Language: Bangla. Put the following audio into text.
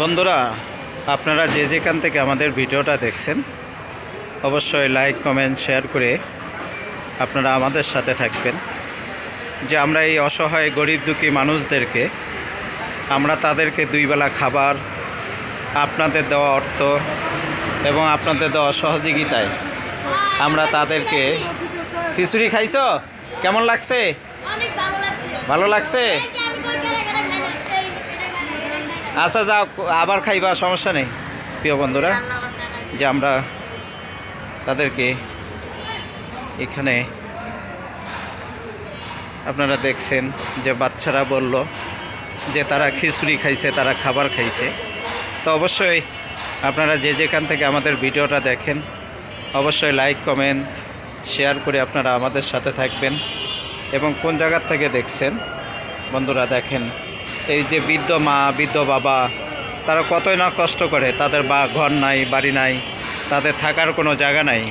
বন্ধুরা আপনারা যে যেখান থেকে আমাদের ভিডিওটা দেখছেন অবশ্যই লাইক কমেন্ট শেয়ার করে আপনারা আমাদের সাথে থাকবেন। যে আমরা এই অসহায় গরিব দুঃখী মানুষদেরকে আমরা তাদেরকে দুই বেলা খাবার আপনাদের দেওয়া অর্থ এবং আপনাদের দেওয়া সহযোগিতায় আমরা তাদেরকে খিচুড়ি খাইছ? কেমন লাগছে। ভালো লাগছে ভালো লাগছে এই যে আমি কই কেরা কেরা খাই না এই এটা খাই না এটা খাই না আচ্ছা যাও, আবার খাইবা, সমস্যা নেই, প্রিয় বন্ধুরা। যে আমরা তাদেরকে এখানে আপনারা দেখছেন যে বাচ্চারা বলল যে তারা খিচুড়ি খাইছে, তারা খাবার খাইছে। তো অবশ্যই আপনারা যে যেখান থেকে আমাদের ভিডিওটা দেখেন, অবশ্যই লাইক, কমেন্ট, শেয়ার করে আপনারা আমাদের সাথে থাকবেন। এবং কোন জায়গার থেকে দেখছেন, বন্ধুরা দেখেন এই যে বৃদ্ধ মা, বৃদ্ধ বাবা, তারা কতই না কষ্ট করে, তাদের বা, ঘর নাই, বাড়ি নাই, তাদের থাকার কোনো জায়গা নাই।